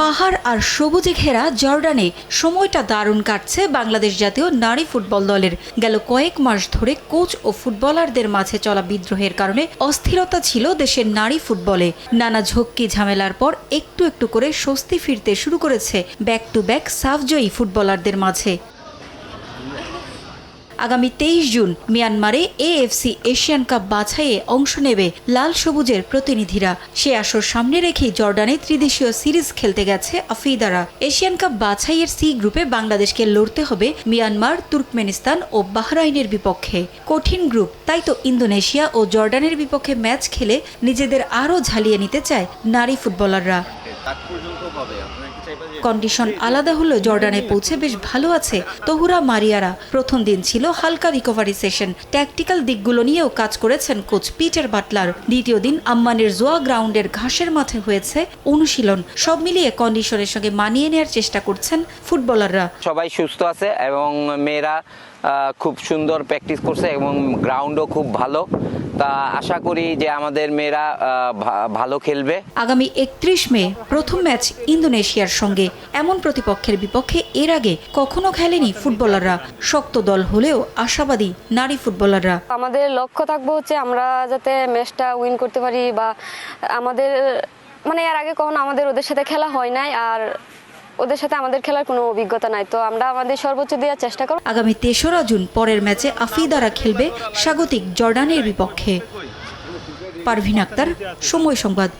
পাহাড় আর সবুজে ঘেরা জর্ডানে সময়টা দারুণ কাটছে বাংলাদেশ জাতীয় নারী ফুটবল দলের। গেল কয়েক মাস ধরে কোচ ও ফুটবলারদের মাঝে চলা বিদ্রোহের কারণে অস্থিরতা ছিল দেশের নারী ফুটবলে। নানা ঝক্কি ঝামেলার পর একটু একটু করে স্বস্তি ফিরতে শুরু করেছে ব্যাক টু ব্যাক সাফজয়ী ফুটবলারদের মাঝে। আগামী তেইশ জুন মিয়ানমারে এএফসি এশিয়ান কাপ বাছাইয়ে অংশ নেবে লাল সবুজের প্রতিনিধিরা। সে আসর সামনে রেখেই জর্ডানে ত্রিদেশীয় সিরিজ খেলতে গেছে আফিদারা এশিয়ান কাপ বাছাইয়ের সি গ্রুপে বাংলাদেশকে লড়তে হবে মিয়ানমার, তুর্কমেনিস্তান ও বাহরাইনের বিপক্ষে। কঠিন গ্রুপ, তাই তো ইন্দোনেশিয়া ও জর্ডানের বিপক্ষে ম্যাচ খেলে নিজেদের আরও ঝালিয়ে নিতে চায় নারী ফুটবলাররা। কন্ডিশন আলাদা হলেও জর্ডানে পৌঁছে বেশ ভালো আছে। তহুরা, মারিয়ারা, প্রথম দিন ছিল হালকা রিকভারি সেশন ট্যাকটিক্যাল দিকগুলো নিয়েও কাজ করেছেন কোচ পিটার বাটলার দ্বিতীয় দিন আম্মানের জোয়া গ্রাউন্ডের ঘাসের মাঠে হয়েছে অনুশীলন। সব মিলিয়ে কন্ডিশনের সঙ্গে মানিয়ে নেওয়ার চেষ্টা করছেন ফুটবলাররা। সবাই সুস্থ আছে এবং মেয়েরা খুব সুন্দর প্র্যাকটিস করছে এবং গ্রাউন্ডও খুব ভালো। তা আশা করি যে আমাদের মেয়েরা ভা- ভালো খেলবে। আগামী একত্রিশ মে প্রথম ম্যাচ ইন্দোনেশিয়ার সঙ্গে। এমন প্রতিপক্ষের বিপক্ষে এর আগে কখনো খেলেনি ফুটবলাররা। শক্ত দল হলেও আশাবাদী নারী ফুটবলাররা। আমাদের লক্ষ্য থাকব হচ্ছে আমরা যাতে ম্যাচটা উইন করতে পারি বা আমাদের মানে এর আগে কখনো আমাদের ওদের সাথে খেলা হয় নাই। আর ওদের সাথে আমাদের খেলার কোনো অভিজ্ঞতা নাই। তো আমরা আমাদের সর্বোচ্চ দেওয়ার চেষ্টা করব। আগামী তেসরা জুন পরের ম্যাচে আফিদারা খেলবে স্বাগতিক জর্ডানের বিপক্ষে। পারভিন আক্তার, সময় সংবাদ।